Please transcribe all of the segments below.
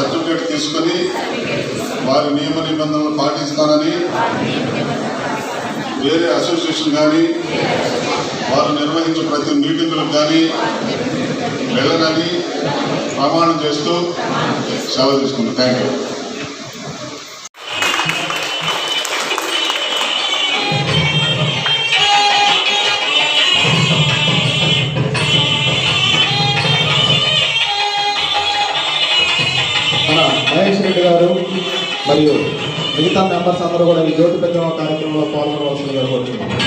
Certificate తీసుకొని వారి నియమ నిబంధనలు పాటిస్తానని వేరే అసోసియేషన్ కానీ వారు నిర్వహించే ప్రతి మీటింగులకు కానీ వెళ్ళనని ప్రమాణం చేస్తూ సెలవు తీసుకుంటాం థ్యాంక్ యూ మహేష్ రెడ్డి గారు మరియు మిగతా మెంబర్స్ అందరూ కూడా ఈ జ్యోతి పెద్దమ్మ కార్యక్రమంలో పాల్గొనవలసిందిగా కోరుతున్నాం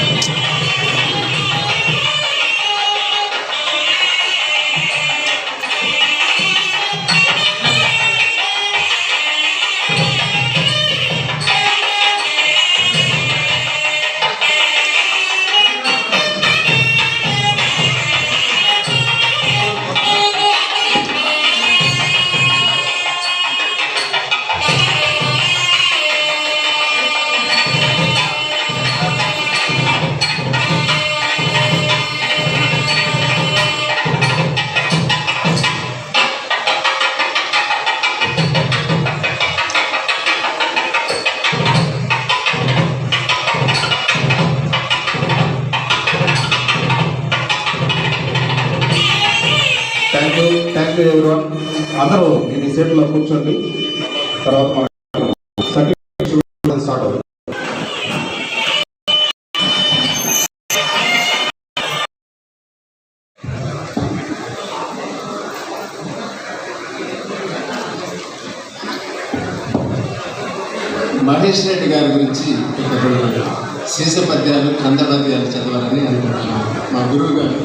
మహేష్ రెడ్డి గారి గురించి ఒక శీర్ష పద్యాలు కంద పద్యాలు చదవాలని అనుకుంటున్నాను. మా గురువు గారు.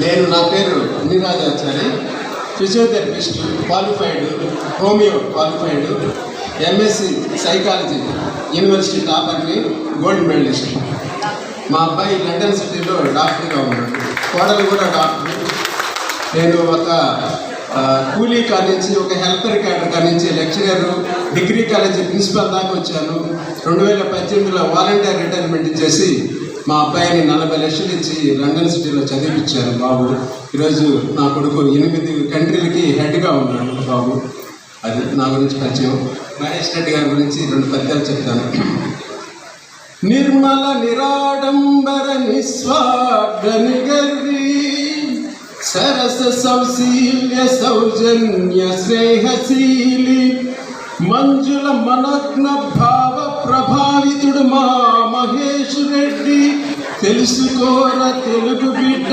నేను నా పేరు అన్నిరాజాచారి. Physiotherapist qualified homoeo qualified MSc psychology university టాపర్ని gold medallist మా అబ్బాయి లండన్ సిటీలో డాక్టర్గా ఉన్నాడు. కోడలు కూడా డాక్టర్. నేను ఒక కూలీ కాలేజీ ఒక హెల్పర్ క్యాడర్ కానించి లెక్చరర్ డిగ్రీ కాలేజీ ప్రిన్సిపల్ దాకా వచ్చాను. రెండు వేల పద్దెనిమిదిలో వాలంటీర్ రిటైర్మెంట్ ఇచ్చేసి మా అబ్బాయిని నలభై లక్షలు ఇచ్చి లండన్ సిటీలో చదివించాను బాబు. ఈరోజు నా కొడుకు ఎనిమిది కంట్రీలకి హెడ్గా ఉన్నాడు బాబు. అది నా గురించి పరిచయం. మహేష్ రెడ్డి గారి గురించి రెండు పద్యాలు చెప్తాను. నిర్మల నిరాడంబర నిస్వార్థ నిగర్వి సరస సంశీల్య సౌజన్య స్నేహశీలి మంజుల మనగ్న భావ ప్రభావితుడు మా మహేష్ రెడ్డి. తెలుసుకోర తెలుగు బిడ్డ.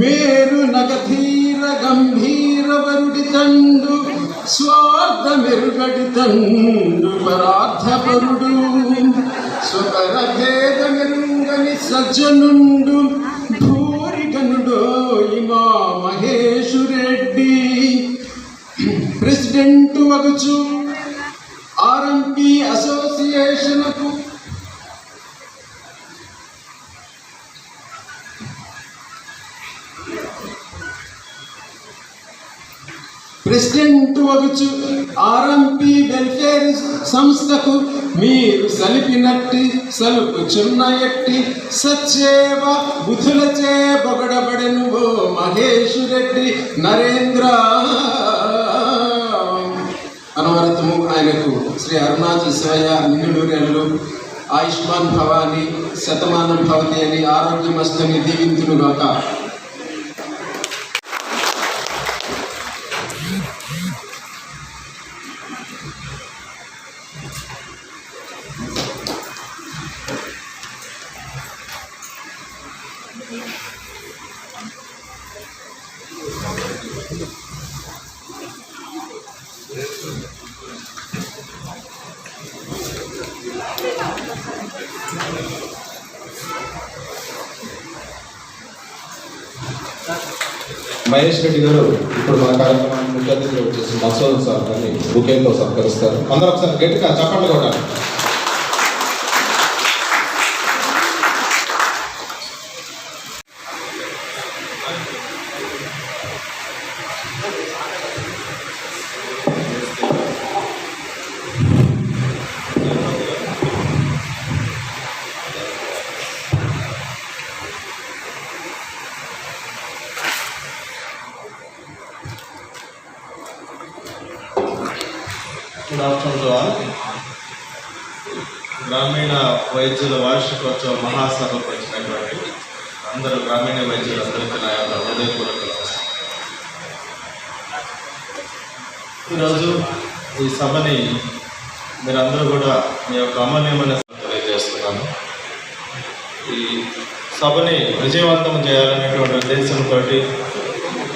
మేరు నగధీర గంభీర వరుడి తండు స్వార్థ మెరుగడి తండు పరార్థపరుడు స్వకర భేద మెరుగని సజ్జనుండు. ప్రెసిడెంట్ ఆర్ఎంపి ఆర్ఎంపీ అసోసియేషన్కు ప్రెసిడెంట్ వగుచు ఆర్ఎంపి వెల్ఫేర్ సంస్థకు మీరు సలిపినట్టి సలుపుచున్న ఎట్టి సచ్చేవ బుధులచే బొగడబడెను ఓ మహేష్ రెడ్డి నరేంద్ర. అనవరతము ఆయనకు శ్రీ అరుణాచల శివయ్య ఆయుష్మాన్ భవాని శతమానం భవతి అని ఆరోగ్యమస్తని దీవింతునుగాక మహేష్ రెడ్డి గారు ఇప్పుడు మన కార్యక్రమానికి ముఖ్య అతిథులు వచ్చేసి మసోద్ సార్ గారిని బుకేతో సత్కరిస్తారు అందరూ ఒకసారి గట్టిగా చెప్పండి కూడా ఈరోజు ఈ సభని మీరందరూ కూడా మీ యొక్క అమూల్యమైన తెలియజేస్తున్నాను. ఈ సభని విజయవంతం చేయాలనేటువంటి ఉద్దేశంతో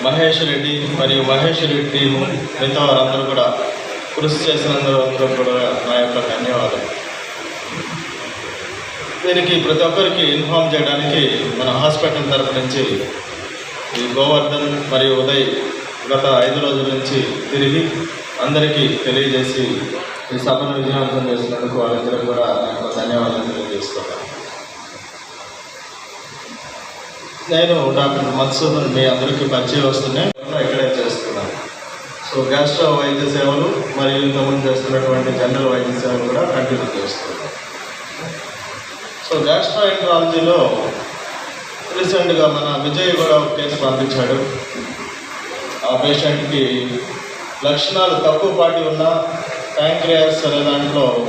మహేష్ రెడ్డి మరియు మహేష్ రెడ్డి టీము మిగతా వారందరూ కూడా కృషి చేసినందరూ కూడా నా యొక్క ధన్యవాదాలు. దీనికి ప్రతి ఒక్కరికి ఇన్ఫామ్ చేయడానికి మన హాస్పిటల్ తరపు నుంచి ఈ గోవర్ధన్ మరియు ఉదయ్ గత ఐదు రోజుల నుంచి తిరిగి అందరికీ తెలియజేసి ఈ సభను విజయవంతం చేసినందుకు వాళ్ళందరూ కూడా నా ధన్యవాదాలు తెలియజేస్తున్నాను. నేను డాక్టర్ మత్సూదన్ మీ అందరికీ పరిచయం వస్తున్నాయి. ఇక్కడే చేస్తున్నాను సో గ్యాస్ట్రో వైద్య సేవలు మరియు ఇంతకుముందు చేస్తున్నటువంటి జనరల్ వైద్య సేవలు కూడా కంటిన్యూ చేస్తున్నాను సో గ్యాస్ట్రో ఎంట్రాలజీలో రీసెంట్గా మన విజయ్ కూడా ఒక కేసు పంపించాడు. పేషెంట్కి లక్షణాలు తక్కువ పాటి ఉన్న ప్యాంక్రియాస్ అనే దాంట్లో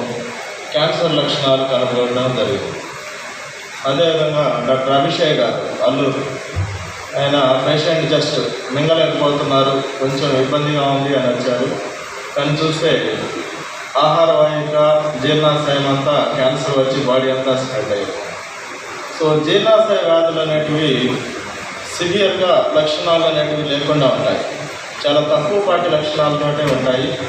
క్యాన్సర్ లక్షణాలు కనబడడం జరిగింది. అదేవిధంగా డాక్టర్ అభిషేక్ గారు అల్లూరు ఆయన పేషెంట్ జస్ట్ మింగలేకపోతున్నారు కొంచెం ఇబ్బందిగా ఉంది అని వచ్చారు. కానీ చూస్తే ఆహార వాయుక జీర్ణాశయం అంతా క్యాన్సర్ వచ్చి బాడీ అంతా స్ప్రెడ్ అయ్యింది. సో జీర్ణాశయ వ్యాధులు అనేటివి సివియర్గా లక్షణాలు అనేటివి లేకుండా ఉంటాయి. చాలా తక్కువ పాటి లక్షణాలతోటే ఉంటాయి.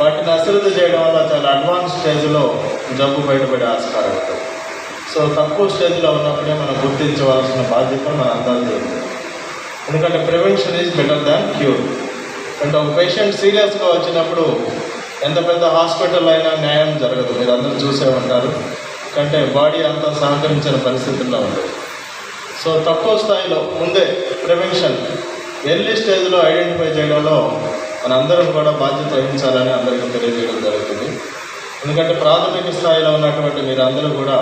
వాటిని అశ్రద్ధ చేయడం వల్ల చాలా అడ్వాన్స్ స్టేజ్లో జబ్బు బయటపడే ఆస్కారం ఉంటుంది. సో తక్కువ స్టేజ్లో ఉన్నప్పుడే మనం గుర్తించవలసిన బాధ్యత మన అందరికీ ఉంది. ఎందుకంటే prevention is better than cure. అంటే ఒక పేషెంట్ సీరియస్గా వచ్చినప్పుడు ఎంత పెద్ద హాస్పిటల్ అయినా న్యాయం జరగదు. మీరు అందరూ చూసే ఉంటారు. కంటే బాడీ అంతా సహకరించిన పరిస్థితుల్లో ఉంటుంది సో తక్కువ స్థాయిలో ముందే ప్రివెన్షన్ ఎర్లీ స్టేజ్లో ఐడెంటిఫై చేయడంలో మనందరం కూడా బాధ్యత వహించాలని అందరికీ తెలియజేయడం జరుగుతుంది. ఎందుకంటే ప్రాథమిక స్థాయిలో ఉన్నటువంటి మీరు అందరూ కూడా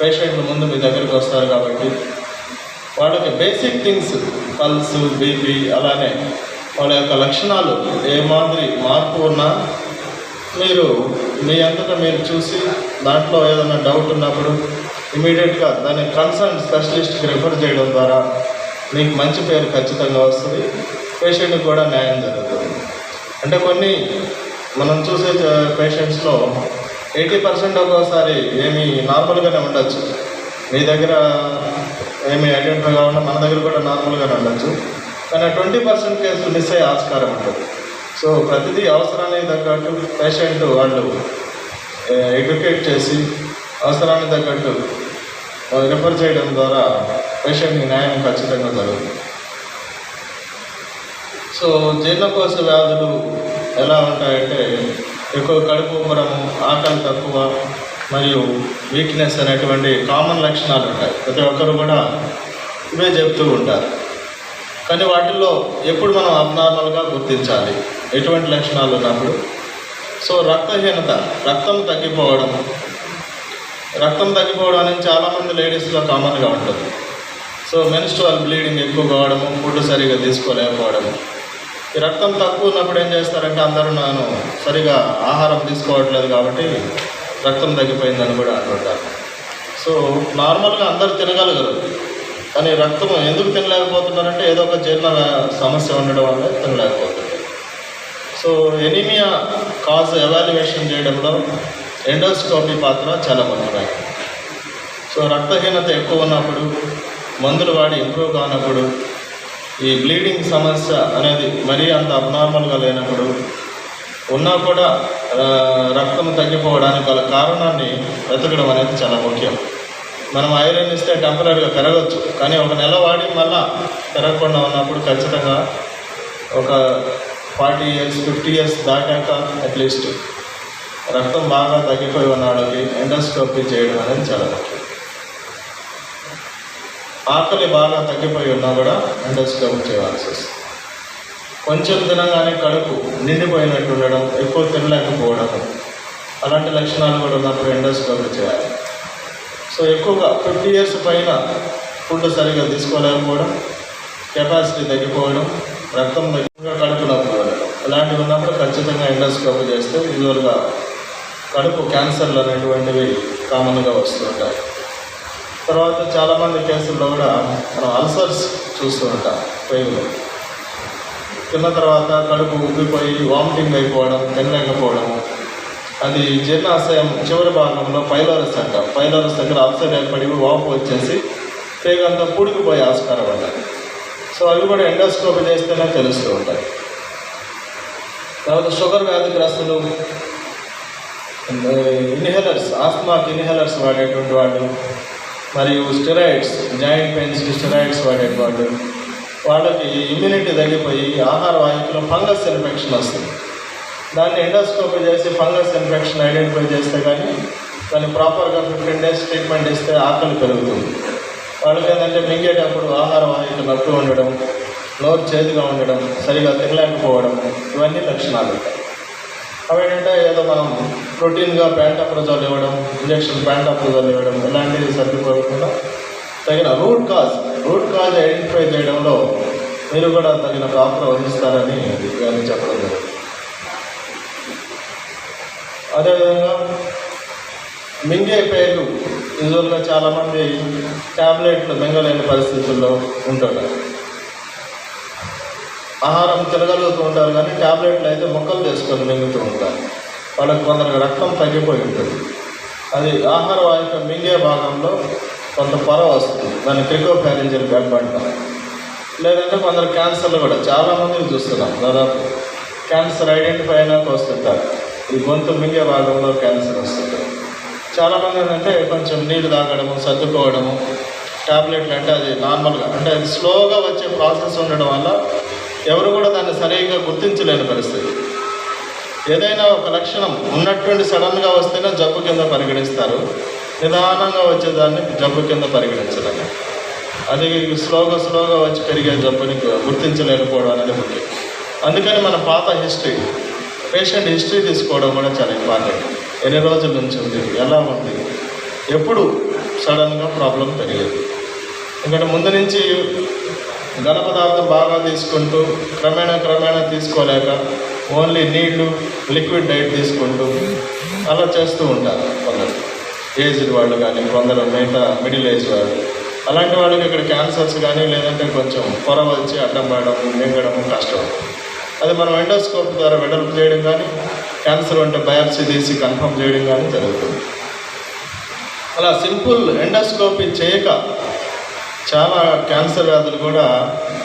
పేషెంట్లు ముందు మీ దగ్గరికి వస్తారు కాబట్టి వాళ్ళకి బేసిక్ థింగ్స్ పల్స్ బీపీ అలానే వాళ్ళ యొక్క లక్షణాలు ఏ మాదిరి మార్పు ఉన్నా మీరు మీ అంతటా మీరు చూసి దాంట్లో ఏదైనా డౌట్ ఉన్నప్పుడు ఇమీడియట్గా దాన్ని కన్సర్న్ స్పెషలిస్ట్కి రిఫర్ చేయడం ద్వారా మీకు మంచి పేరు ఖచ్చితంగా వస్తుంది. పేషెంట్కి కూడా న్యాయం జరుగుతుంది. అంటే కొన్ని మనం చూసే పేషెంట్స్లో ఎయిటీ పర్సెంట్ ఒక్కోసారి ఏమి నార్మల్గానే ఉండొచ్చు. మీ దగ్గర ఏమి ఐడెంటిఫై కాకుండా మన దగ్గర కూడా నార్మల్గానే ఉండొచ్చు. కానీ ట్వంటీ పర్సెంట్ కేసులు మిస్ అయ్యే ఆస్కారం ఉంటుంది. సో ప్రతిదీ అవసరానికి తగ్గట్టు పేషెంట్ వాళ్ళు ఎడ్యుకేట్ చేసి అవసరానికి తగ్గట్టు రిఫర్ చేయడం ద్వారా పేషెంట్కి న్యాయం ఖచ్చితంగా జరుగుతుంది. సో జీర్ణకోశ వ్యాధులు ఎలా ఉంటాయంటే ఎక్కువ కడుపు ఉబ్బరము ఆకలి తక్కువ మరియు వీక్నెస్ అనేటువంటి కామన్ లక్షణాలు ఉంటాయి. ప్రతి ఒక్కరు కూడా ఇవే చెప్తూ ఉంటారు. కానీ వాటిల్లో ఎప్పుడు మనం అబ్నార్మల్గా గుర్తించాలి? ఎటువంటి లక్షణాలు ఉన్నప్పుడు? సో రక్తహీనత రక్తం తగ్గిపోవడం రక్తం తగ్గిపోవడం అనేది చాలామంది లేడీస్లో కామన్గా ఉంటుంది. సో మెన్స్ట్రల్ బ్లీడింగ్ ఎక్కువ కావడము ఫుడ్ సరిగా తీసుకోలేకపోవడము. ఈ రక్తం తక్కువ ఉన్నప్పుడు ఏం చేస్తారంటే అందరూ నేను సరిగా ఆహారం తీసుకోవట్లేదు కాబట్టి రక్తం తగ్గిపోయిందని కూడా అంటుంటారు. సో నార్మల్గా అందరూ తినగలగరు కానీ రక్తం ఎందుకు తినలేకపోతున్నారంటే ఏదో ఒక జీర్ణ సమస్య ఉండడం వల్ల తినలేకపోతున్నారు. సో ఎనీమియా కాజ్ ఎవాల్యుయేషన్ చేయడంలో ఎండోస్కోపీ పాత్ర చాలా ముఖ్యమైనది సో రక్తహీనత ఎక్కువ ఉన్నప్పుడు మందులు వాడి ఇంప్రూవ్ కానప్పుడు ఈ బ్లీడింగ్ సమస్య అనేది మరీ అంత అబ్నార్మల్గా లేనప్పుడు ఉన్నా కూడా రక్తం తగ్గిపోవడానికి గల కారణాన్ని వెతకడం అనేది చాలా ముఖ్యం. మనం ఐరన్ ఇస్తే టెంపరీగా పెరగచ్చు కానీ ఒక నెల వాడి మళ్ళా పెరగకుండా ఉన్నప్పుడు ఖచ్చితంగా ఒక ఫార్టీ ఇయర్స్ ఫిఫ్టీ ఇయర్స్ దాటాక అట్లీస్ట్ రక్తం బాగా తగ్గిపోయి ఉన్న వాళ్ళకి ఎండోస్కోపీ చేయడం అనేది చాలా ముఖ్యం. ఆకలి బాగా తగ్గిపోయి ఉన్నా కూడా ఎండోస్కోపీ చేయాల్సి వస్తుంది. కొంచెం తినగానే కడుపు నిండిపోయినట్టు ఉండడం ఎక్కువ తినలేకపోవడం అలాంటి లక్షణాలు కూడా ఉన్నప్పుడు ఎండోస్కోపీ చేయాలి. సో ఎక్కువగా ఫిఫ్టీ ఇయర్స్ పైన ఫుడ్ సరిగా తీసుకోలేకపోవడం కెపాసిటీ తగ్గిపోవడం రక్తం తగ్గిగా కడుపు నొప్పి ఇలాంటివి ఉన్నప్పుడు ఖచ్చితంగా ఎండోస్కోపీ చేస్తే యూజువల్గా కడుపు క్యాన్సర్లు అనేటువంటివి కామన్గా వస్తుంటాయి. తర్వాత చాలామంది కేసుల్లో కూడా మనం అల్సర్స్ చూస్తూ ఉంటాం పేగులో తిన్న తర్వాత కడుపు ఉబ్బిపోయి వామిటింగ్ అయిపోవడం తినలేకపోవడం అది జీర్ణాశయం చివరి భాగంలో పైలోరస్ అంటాం. పైలోరస్ దగ్గర అల్సర్ ఏర్పడి వాపు వచ్చేసి పేగంతా పూడికిపోయే ఆస్కారం ఉంటుంది సో అవి కూడా ఎండోస్కోపీ చేస్తేనే తెలుస్తూ ఉంటాయి. తర్వాత షుగర్ వ్యాధిగ్రస్తులు ఇన్హేలర్స్ ఆస్మాకి ఇన్హేలర్స్ వాడేటువంటి వాళ్ళు మరియు స్టెరాయిడ్స్ జాయింట్ పెయిన్స్ స్టెరాయిడ్స్ వాడేటువంటి వాళ్ళకి ఇమ్యూనిటీ తగ్గిపోయి ఆహార వాహికలో ఫంగస్ ఇన్ఫెక్షన్ వస్తుంది. దాన్ని ఎండోస్కోపీ చేసి ఫంగస్ ఇన్ఫెక్షన్ ఐడెంటిఫై చేస్తే కానీ దాన్ని ప్రాపర్గా ఫిఫ్టీన్ డేస్ ట్రీట్మెంట్ ఇస్తే ఆకలి పెరుగుతుంది. వాళ్ళకి ఏంటంటే మింగేటప్పుడు ఆహార వాహిక నొప్పి ఉండడం నోరు చేదుగా ఉండడం సరిగా తినలేకపోవడం ఇవన్నీ లక్షణాలు. ఉంటాయి అవి ఏంటంటే ఏదో మనం ప్రోటీన్గా ప్యాంటాప్రజోల్ ఇవ్వడం ఇంజక్షన్ ప్యాంటాప్రజోల్ ఇవ్వడం ఇలాంటివి సరిపోకుండా తగిన root cause root cause identify చేయడంలో మీరు కూడా తగిన పాత్ర వహిస్తారని ఇవన్నీ చెప్పడం జరుగుతుంది అదేవిధంగా మింగే పేర్లు యూజువల్గా చాలామంది ట్యాబ్లెట్లు మింగలేని పరిస్థితుల్లో ఉంటుంటారు ఆహారం తినగలుగుతూ ఉంటారు కానీ ట్యాబ్లెట్లు అయితే మొక్కలు చేసుకొని మింగుతూ ఉంటారు. వాళ్ళకి కొందరికి రక్తం తగ్గిపోయి ఉంటుంది. అది ఆహార వాయుక మింగే భాగంలో కొంత పొర వస్తుంది. దాన్ని క్రికోఫారింజల్ వెబ్ అంటాం లేదంటే కొందరు క్యాన్సర్లు కూడా చాలామందిని చూస్తున్నాం. దాదాపు క్యాన్సర్ ఐడెంటిఫై అయినాక వస్తుంటారు. ఈ గొంతు మింగే భాగంలో క్యాన్సర్ వస్తుంటారు. చాలామంది ఏంటంటే కొంచెం నీళ్ళు తాగడము సర్దుకోవడము ట్యాబ్లెట్లు అంటే అది నార్మల్గా అంటే అది స్లోగా వచ్చే ప్రాసెస్ ఉండడం వల్ల ఎవరు కూడా దాన్ని సరిగ్గా గుర్తించలేని పరిస్థితి. ఏదైనా ఒక లక్షణం ఉన్నటువంటి సడన్గా వస్తేనే జబ్బు కింద పరిగణిస్తారు. నిదానంగా వచ్చేదాన్ని జబ్బు కింద పరిగణించలేము. అది స్లోగా స్లోగా వచ్చి పెరిగే జబ్బుని గుర్తించలేకపోవడం అనేది ముఖ్యం. అందుకని మన పాత హిస్టరీ పేషెంట్ హిస్టరీ తీసుకోవడం కూడా చాలా ఇంపార్టెంట్. ఎన్ని రోజుల నుంచి ఉంది? ఎలా ఉంది? ఎప్పుడు సడన్గా ప్రాబ్లం పెరిగేది? ఎందుకంటే ముందు నుంచి ఘన పదార్థం బాగా తీసుకుంటూ క్రమేణా క్రమేణా తీసుకోలేక ఓన్లీ నీళ్ళు లిక్విడ్ డైట్ తీసుకుంటూ అలా చేస్తూ ఉంటారు కొందరు. ఏజ్డ్ వాళ్ళు కానీ కొందరు మిగతా మిడిల్ ఏజ్ వాళ్ళు. అలాంటి వాళ్ళకి ఇక్కడ క్యాన్సర్స్ కానీ లేదంటే కొంచెం పొర వచ్చి అడ్డం పడడం మింగడం కష్టం. అది మనం ఎండోస్కోప్ ద్వారా వెడల్పు చేయడం కానీ క్యాన్సర్ ఉంటే బయాప్సీ తీసి కన్ఫర్మ్ చేయడం కానీ జరుగుతుంది. అలా సింపుల్ ఎండోస్కోపీ చేయక చాలా క్యాన్సర్ వ్యాధులు కూడా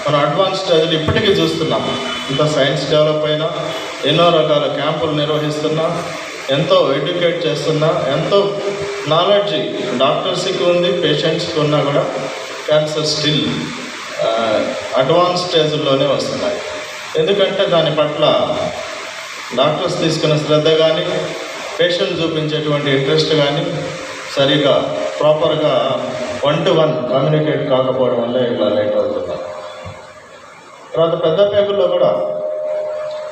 మనం అడ్వాన్స్ స్టేజ్లు ఇప్పటికీ చూస్తున్నాం. ఇంత సైన్స్ డెవలప్ అయినా ఎన్నో రకాల క్యాంపులు నిర్వహిస్తున్నా ఎంతో ఎడ్యుకేట్ చేస్తున్నా ఎంతో నాలెడ్జ్ డాక్టర్స్కి ఉంది పేషెంట్స్కి ఉన్నా కూడా క్యాన్సర్ స్టిల్ అడ్వాన్స్ స్టేజ్లోనే వస్తున్నాయి. ఎందుకంటే దాని పట్ల డాక్టర్స్ తీసుకున్న శ్రద్ధ కానీ పేషెంట్ చూపించేటువంటి ఇంట్రెస్ట్ కానీ సరిగా ప్రాపర్గా వన్ టు వన్ కమ్యూనికేట్ కాకపోవడం వల్ల ఇట్లా లేట్ అవుతున్నారు తర్వాత పెద్ద పేగుల్లో కూడా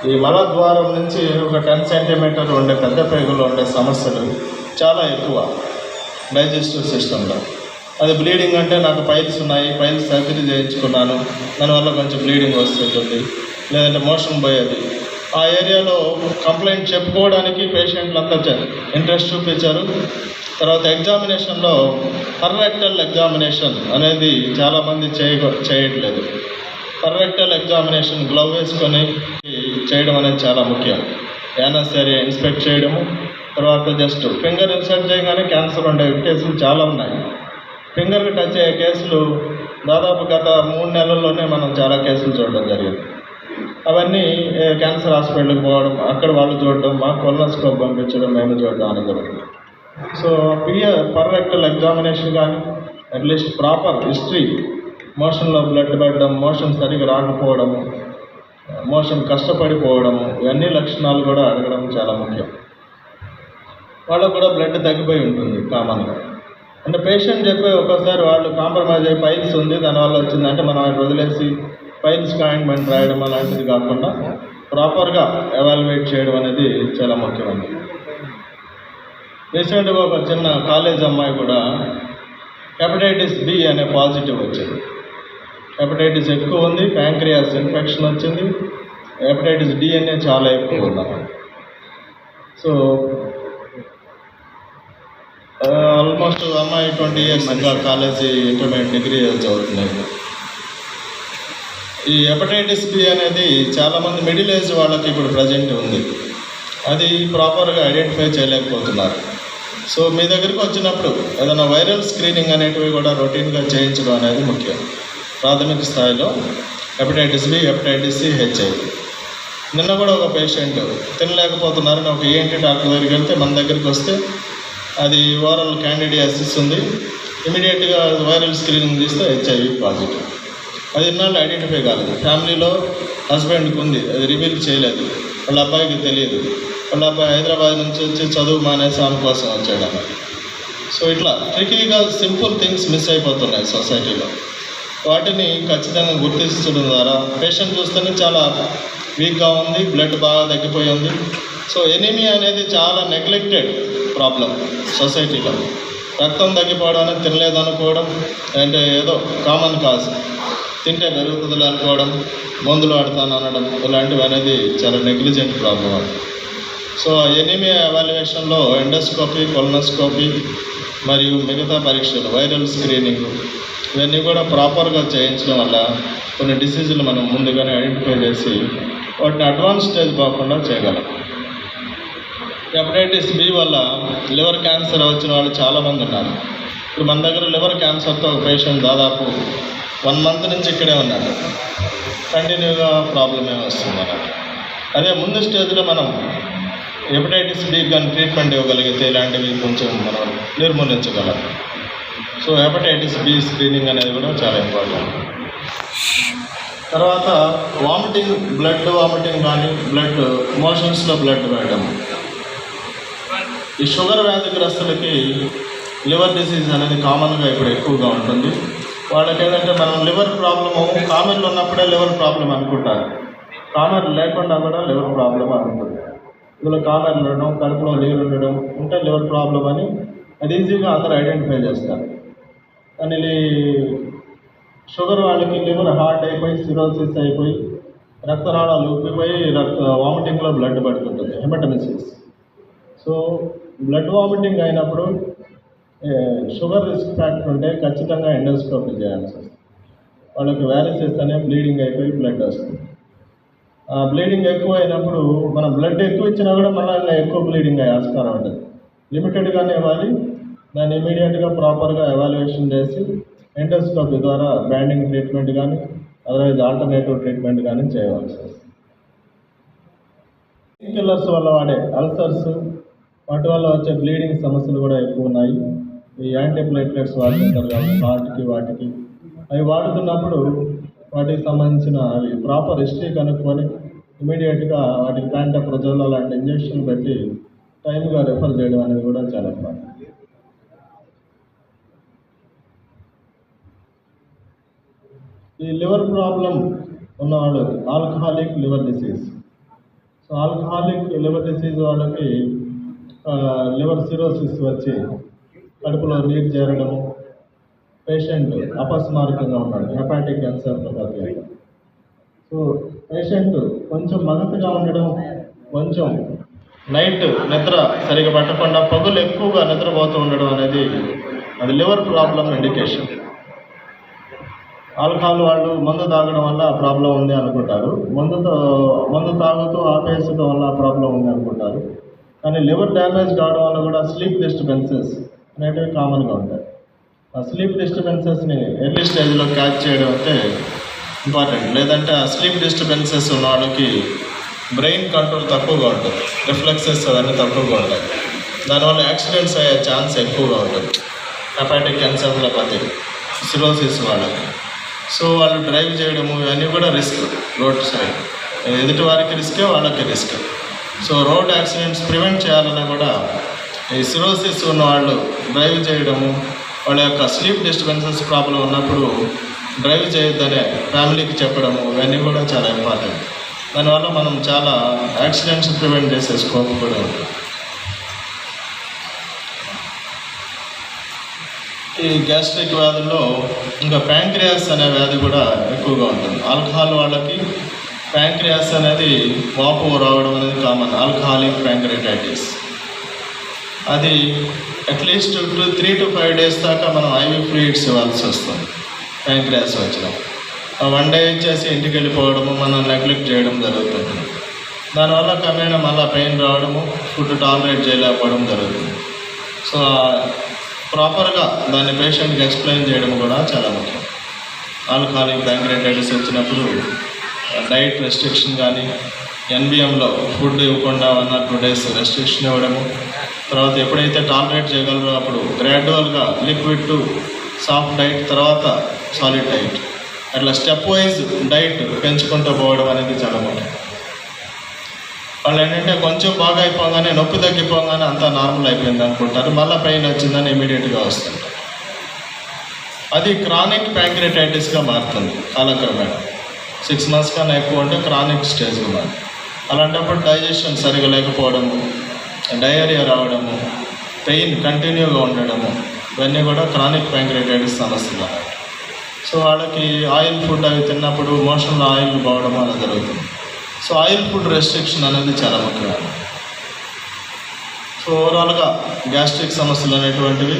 ఈ మలద్వారం నుంచి ఒక టెన్ సెంటీమీటర్ ఉండే పెద్ద పేగుల్లో ఉండే సమస్యలు చాలా ఎక్కువ డైజెస్టివ్ సిస్టంలో. అది బ్లీడింగ్ అంటే నాకు పైల్స్ ఉన్నాయి పైల్స్ సర్జరీ చేయించుకున్నాను దానివల్ల కొంచెం బ్లీడింగ్ వస్తుంటుంది లేదంటే మోషన్ పోయేది. ఆ ఏరియాలో కంప్లైంట్ చెప్పుకోవడానికి పేషెంట్లు అంతా ఇంట్రెస్ట్ చూపించారు. తర్వాత ఎగ్జామినేషన్లో పర్రెక్టల్ ఎగ్జామినేషన్ అనేది చాలామంది చేయ చేయట్లేదు. పర్రెక్టల్ ఎగ్జామినేషన్ గ్లవ్ వేసుకొని చేయడం అనేది చాలా ముఖ్యం. యానసరియా ఇన్స్పెక్ట్ చేయడము తర్వాత జస్ట్ ఫింగర్ ఇన్సర్ట్ చేయగానే క్యాన్సర్ ఉండే కేసులు చాలా ఉన్నాయి. ఫింగర్కి టచ్ అయ్యే కేసులు దాదాపు గత మూడు నెలల్లోనే మనం చాలా కేసులు చూడడం జరిగింది. అవన్నీ క్యాన్సర్ హాస్పిటల్కి పోవడం అక్కడ వాళ్ళు చూడడం మా కొలనోస్కోప్ పంపించడం మేము చూడడం అనేది జరుగుతుంది so P R per rectal examination కానీ అట్లీస్ట్ ప్రాపర్ హిస్టరీ మోషన్లో బ్లడ్ పడడం మోషన్ సరిగా రాకపోవడము మోషన్ కష్టపడిపోవడము ఇవన్నీ లక్షణాలు కూడా అడగడం చాలా ముఖ్యం. వాళ్ళకు కూడా బ్లడ్ తగ్గిపోయి ఉంటుంది కామన్గా. అంటే పేషెంట్ చెప్పే ఒక్కోసారి వాళ్ళు కాంప్రమైజ్ అయ్యి పైల్స్ ఉంది దానివల్ల వచ్చింది. అంటే మనం వదిలేసి పైల్స్ కాయింట్మెంట్ రాయడం అలాంటిది కాకుండా ప్రాపర్గా ఎవాల్యుయేట్ చేయడం అనేది చాలా ముఖ్యమైనది. రీసెంట్గా ఒక చిన్న కాలేజ్ అమ్మాయి కూడా హెపటైటిస్ బి అనే పాజిటివ్ వచ్చింది. హెపటైటిస్ ఎక్కువ ఉంది ప్యాంక్రియాస్ ఇన్ఫెక్షన్ వచ్చింది హెపటైటిస్ డి అనే చాలా ఎక్కువ ఉందన్నమాట సో ఆల్మోస్ట్ అమ్మాయి ట్వంటీ ఇయర్స్ ఇంకా కాలేజీ ఇంటర్మీడియట్ డిగ్రీ చదువుతున్నాయి ఈ హెపటైటిస్ బి అనేది చాలామంది మిడిల్ ఏజ్ వాళ్ళకి ఇప్పుడు ప్రజెంట్ ఉంది. అది ప్రాపర్గా ఐడెంటిఫై చేయలేకపోతున్నారు. సో మీ దగ్గరికి వచ్చినప్పుడు ఏదైనా వైరల్ స్క్రీనింగ్ అనేటివి కూడా రొటీన్గా చేయించడం అనేది ముఖ్యం. ప్రాథమిక స్థాయిలో hepatitis B hepatitis C HIV నిన్న కూడా ఒక పేషెంట్ తినలేకపోతున్నారని ఒక ఏంటి డాక్టర్ దగ్గరికి వెళ్తే మన దగ్గరికి వస్తే అది ఓరల్ క్యాండిడియాసిస్ ఉంది. ఇమీడియట్గా వైరల్ స్క్రీనింగ్ తీస్తే హెచ్ఐవి పాజిటివ్. అది ఇన్నాళ్ళు ఐడెంటిఫై కాలేదు. ఫ్యామిలీలో హస్బెండ్కి ఉంది అది రివీల్ చేయలేదు. వాళ్ళ అబ్బాయికి తెలియదు. వాళ్ళ అబ్బాయి హైదరాబాద్ నుంచి వచ్చి చదువు మానేసి ఆమె కోసం వచ్చాడు సో ఇట్లా ట్రికీగా సింపుల్ థింగ్స్ మిస్ అయిపోతున్నాయి సొసైటీలో. వాటిని ఖచ్చితంగా గుర్తించడం ద్వారా పేషెంట్ చూస్తేనే చాలా వీక్గా ఉంది బ్లడ్ బాగా తగ్గిపోయి ఉంది. సో ఎనీమియా అనేది చాలా నెగ్లెక్టెడ్ ప్రాబ్లం సొసైటీలో. రక్తం తగ్గిపోవడం అనేది తినలేదనుకోవడం అంటే ఏదో కామన్ కాజ్. తింటే పెరుగుతుంది అనుకోవడం మందులు ఆడతాను అనడం ఇలాంటివి అనేది చాలా నెగ్లిజెంట్ ప్రాబ్లం అది సో ఎనీమియా ఎవాల్యుయేషన్లో ఎండోస్కోపీ కొలనోస్కోపీ మరియు మిగతా పరీక్షలు వైరల్ స్క్రీనింగ్ ఇవన్నీ కూడా ప్రాపర్గా చేయించడం వల్ల కొన్ని డిసీజులు మనం ముందుగానే ఐడెంటిఫై చేసి వాటిని అడ్వాన్స్ స్టేజ్ పోకుండా చేయగలం. హెపటైటిస్ బి వల్ల లివర్ క్యాన్సర్ వచ్చిన వాళ్ళు చాలామంది ఉన్నారు. ఇప్పుడు మన దగ్గర లివర్ క్యాన్సర్తో ఒక పేషెంట్ దాదాపు వన్ మంత్ నుంచి ఇక్కడే ఉన్నాడు. కంటిన్యూగా ప్రాబ్లం ఏమి వస్తుంది అన్నమాట. అదే ముందు స్టేజ్లో మనం హెపటైటిస్ బి కానీ ట్రీట్మెంట్ ఇవ్వగలిగితే ఇలాంటివి కొంచెం మనం నిర్మూలించగలం. సో హెపటైటిస్ బి స్క్రీనింగ్ అనేది కూడా చాలా ఇంపార్టెంట్. తర్వాత వామిటింగ్ బ్లడ్ వామిటింగ్ కానీ బ్లడ్ మోషన్స్లో బ్లడ్ వేయడం. ఈ షుగర్ వ్యాధిగ్రస్తులకి లివర్ డిసీజ్ అనేది కామన్గా ఇప్పుడు ఎక్కువగా ఉంటుంది. వాళ్ళకి ఏంటంటే మనం లివర్ ప్రాబ్లము కామెర్లు ఉన్నప్పుడే లివర్ ప్రాబ్లం అనుకుంటారు. కామెర్ లేకుండా కూడా లివర్ ప్రాబ్లం అనుకుంటుంది ఇందులో కామెర్లు ఉండడం కడుపులో లీవర్ ఉండడం ఉంటే లివర్ ప్రాబ్లం అని అది ఈజీగా అందరూ ఐడెంటిఫై చేస్తారు. కానీ ఇది షుగర్ వాళ్ళకి లివర్ హార్ట్ అయిపోయి సిరోసిస్ అయిపోయి రక్తనాళాలు ఊపిపోయి రక్త వామిటింగ్లో బ్లడ్ పడుతుంటుంది హెమటమిసిస్. సో బ్లడ్ వామిటింగ్ అయినప్పుడు షుగర్ రిస్క్ ఫ్యాక్టర్ ఉంటే ఖచ్చితంగా ఎండోస్కోపీ చేయాల్సి వస్తుంది వాళ్ళకి వ్యాలీస్ చేస్తేనే బ్లీడింగ్ అయిపోయి బ్లడ్ వస్తుంది. ఆ బ్లీడింగ్ ఎక్కువ అయినప్పుడు మనం బ్లడ్ ఎక్కువ ఇచ్చినా కూడా మళ్ళీ ఎక్కువ బ్లీడింగ్ అయ్యే ఆస్కారం ఉంటుంది. లిమిటెడ్గానే ఇవ్వాలి. దాన్ని ఇమీడియట్గా ప్రాపర్గా ఎవాల్యుయేషన్ చేసి ఎండోస్కోపీ ద్వారా బ్యాండింగ్ ట్రీట్మెంట్ కానీ అదర్వైజ్ ఆల్టర్నేటివ్ ట్రీట్మెంట్ కానీ చేయవలసి వస్తుంది కిల్లర్స్ వల్ల వాడే అల్సర్స్ వాటి వల్ల వచ్చే బ్లీడింగ్ సమస్యలు కూడా ఎక్కువ ఉన్నాయి. ఈ యాంటీప్లేట్లెట్స్ వాడుతుంటారు కాబట్టి హార్ట్కి వాటికి అవి వాడుతున్నప్పుడు వాటికి సంబంధించిన అవి ప్రాపర్ హిస్టరీ కనుక్కొని ఇమీడియట్గా వాటికి ప్యాంటప్రజోల్ అలాంటి ఇంజెక్షన్ పెట్టి టైంగా రెఫర్ చేయడం అనేది కూడా చాలా ఇంపార్టెంట్ ఈ లివర్ ప్రాబ్లం ఉన్నవాడు alcoholic liver disease so alcoholic liver disease వాళ్ళకి లివర్ సిరోసిస్ వచ్చి కడుపులో నీరు చేరడము పేషెంట్ అపస్మారకంగా ఉన్నాడు. హెపాటిక్ క్యాన్సర్ సో పేషెంట్ కొంచెం మగతగా ఉండడం కొంచెం నైట్ నిద్ర సరిగా పట్టకుండా పగులు ఎక్కువగా నిద్రపోతూ ఉండడం అనేది అది లివర్ ప్రాబ్లం ఇండికేషన్. ఆల్కహాల్ వాళ్ళు మందు తాగడం వల్ల ప్రాబ్లం ఉంది అనుకుంటారు. మందుతో మందు తాగుతూ ఆపేసడం వల్ల ప్రాబ్లం ఉంది అనుకుంటారు. కానీ లివర్ డ్యామేజ్ కావడం వల్ల కూడా స్లీప్ డిస్టర్బెన్సెస్ అనేటివి కామన్గా ఉంటాయి. ఆ స్లీప్ డిస్టర్బెన్సెస్ని ఎర్లీ స్టేజ్లో క్యాచ్ చేయడం అంటే ఇంపార్టెంట్ లేదంటే ఆ స్లీప్ డిస్టర్బెన్సెస్ ఉన్న వాళ్ళకి బ్రెయిన్ కంట్రోల్ తక్కువగా ఉంటుంది. రిఫ్లెక్సెస్ అవన్నీ తక్కువగా ఉంటాయి. దానివల్ల యాక్సిడెంట్స్ అయ్యే ఛాన్స్ ఎక్కువగా ఉంటుంది. హెపాటిక్ ఎన్సెఫలోపతి సిరోసిస్ వాళ్ళకి. సో వాళ్ళు డ్రైవ్ చేయడము ఇవన్నీ కూడా రిస్క్ రోడ్ సైడ్ ఎదుటి వారికి రిస్కే వాళ్ళకి risk so road accidents prevent చేయాలన్నా కూడా ఈ సిరోసిస్ ఉన్న వాళ్ళు డ్రైవ్ చేయడము వాళ్ళ యొక్క స్లీప్ డిస్టర్బెన్సెస్ ప్రాబ్లం ఉన్నప్పుడు డ్రైవ్ చేయొద్దనే ఫ్యామిలీకి చెప్పడము ఇవన్నీ కూడా చాలా ఇంపార్టెంట్ దానివల్ల మనం చాలా యాక్సిడెంట్స్ ప్రివెంట్ చేసే స్కోప్ కూడా ఉంది. ఈ గ్యాస్ట్రిక్ వ్యాధుల్లో ఇంకా ప్యాంక్రియాస్ అనే వ్యాధి కూడా ఎక్కువగా ఉంటుంది. ఆల్కహాల్ వాళ్ళకి ప్యాంక్రియాస్ అనేది వాపు రావడం అనేది కామన్ ఆల్కహాలిక్ ప్యాంక్రియాటైటిస్ అది at least two three to five days దాకా మనం ఐవి ఫ్లూయిడ్స్ ఇవ్వాల్సి వస్తుంది. ప్యాంక్రియాస్ వచ్చిన. వన్ డే ఇచ్చేసి ఇంటికి వెళ్ళిపోవడము మనం నెగ్లెక్ట్ చేయడం జరుగుతుంది. దానివల్ల క్రమేణా మళ్ళీ పెయిన్ రావడము ఫుడ్ టాలరేట్ చేయలేకపోవడం జరుగుతుంది. సో ప్రాపర్గా దాన్ని పేషెంట్కి ఎక్స్ప్లెయిన్ చేయడం కూడా చాలా ముఖ్యం. ఆల్కహాలిక్ ప్యాంక్రియాటైటిస్ వచ్చినప్పుడు డైట్ రెస్ట్రిక్షన్ కానీ ఎన్బిఎంలో ఫుడ్ ఇవ్వకుండా one or two days restriction ఇవ్వడము తర్వాత ఎప్పుడైతే టాలరేట్ చేయగలరో అప్పుడు గ్రాడ్యువల్గా లిక్విడ్ టు సాఫ్ట్ డైట్ తర్వాత సాలిడ్ డైట్. అట్లా స్టెప్ వైజ్ డైట్ పెంచుకుంటూ పోవడం అనేది చాలా ముఖ్యం. వాళ్ళు ఏంటంటే కొంచెం బాగా అయిపోగానే నొప్పి తగ్గిపోగానే అంతా నార్మల్ అయిపోయింది అనుకుంటారు. మళ్ళీ పెయిన్ వచ్చిందని ఇమీడియట్గా వస్తుంటారు అది క్రానిక్ ప్యాంక్రియాటైటిస్గా మారుతుంది కాలక్రమేణా. సిక్స్ మంత్స్ కన్నా ఎక్కువ ఉంటే క్రానిక్ స్టేజ్గా మారుతుంది. అలాంటప్పుడు డైజెషన్ సరిగా లేకపోవడము డయేరియా రావడము పెయిన్ కంటిన్యూగా ఉండడము ఇవన్నీ కూడా క్రానిక్ ప్యాంక్రియాటైటిస్ సమస్యలు. అన్నమాట సో వాళ్ళకి ఆయిల్ ఫుడ్ అవి తిన్నప్పుడు మోషన్లో ఆయిల్ పోవడం అలా జరుగుతుంది. సో ఆయిల్ ఫుడ్ రెస్ట్రిక్షన్ అనేది చాలా ముఖ్యమైన సో ఓవరాల్గా గ్యాస్ట్రిక్ సమస్యలు అనేటువంటివి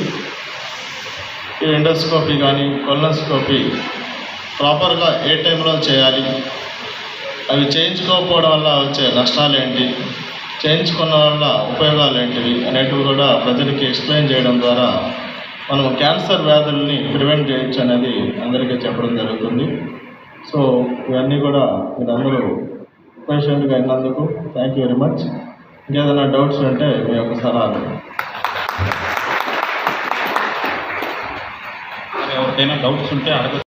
ఈ ఎండోస్కోపీ కానీ కొలనోస్కోపీ ప్రాపర్గా ఏ టైంలో చేయాలి అవి చేయించుకోకపోవడం వల్ల వచ్చే నష్టాలు ఏంటి చేయించుకున్న వల్ల ఉపయోగాలు ఏంటివి అనేటివి కూడా ప్రజలకి ఎక్స్ప్లెయిన్ చేయడం ద్వారా మనం క్యాన్సర్ వ్యాధుల్ని ప్రివెంట్ చేయొచ్చు అనేది అందరికీ చెప్పడం జరుగుతుంది. సో ఇవన్నీ కూడా మీరందరూ పేషెంట్గా అయినందుకు థ్యాంక్ యూ వెరీ మచ్. ఇంకేదైనా డౌట్స్ ఉంటే మీ యొక్క సలహాలు. ఎవరికైనా డౌట్స్ ఉంటే అడగ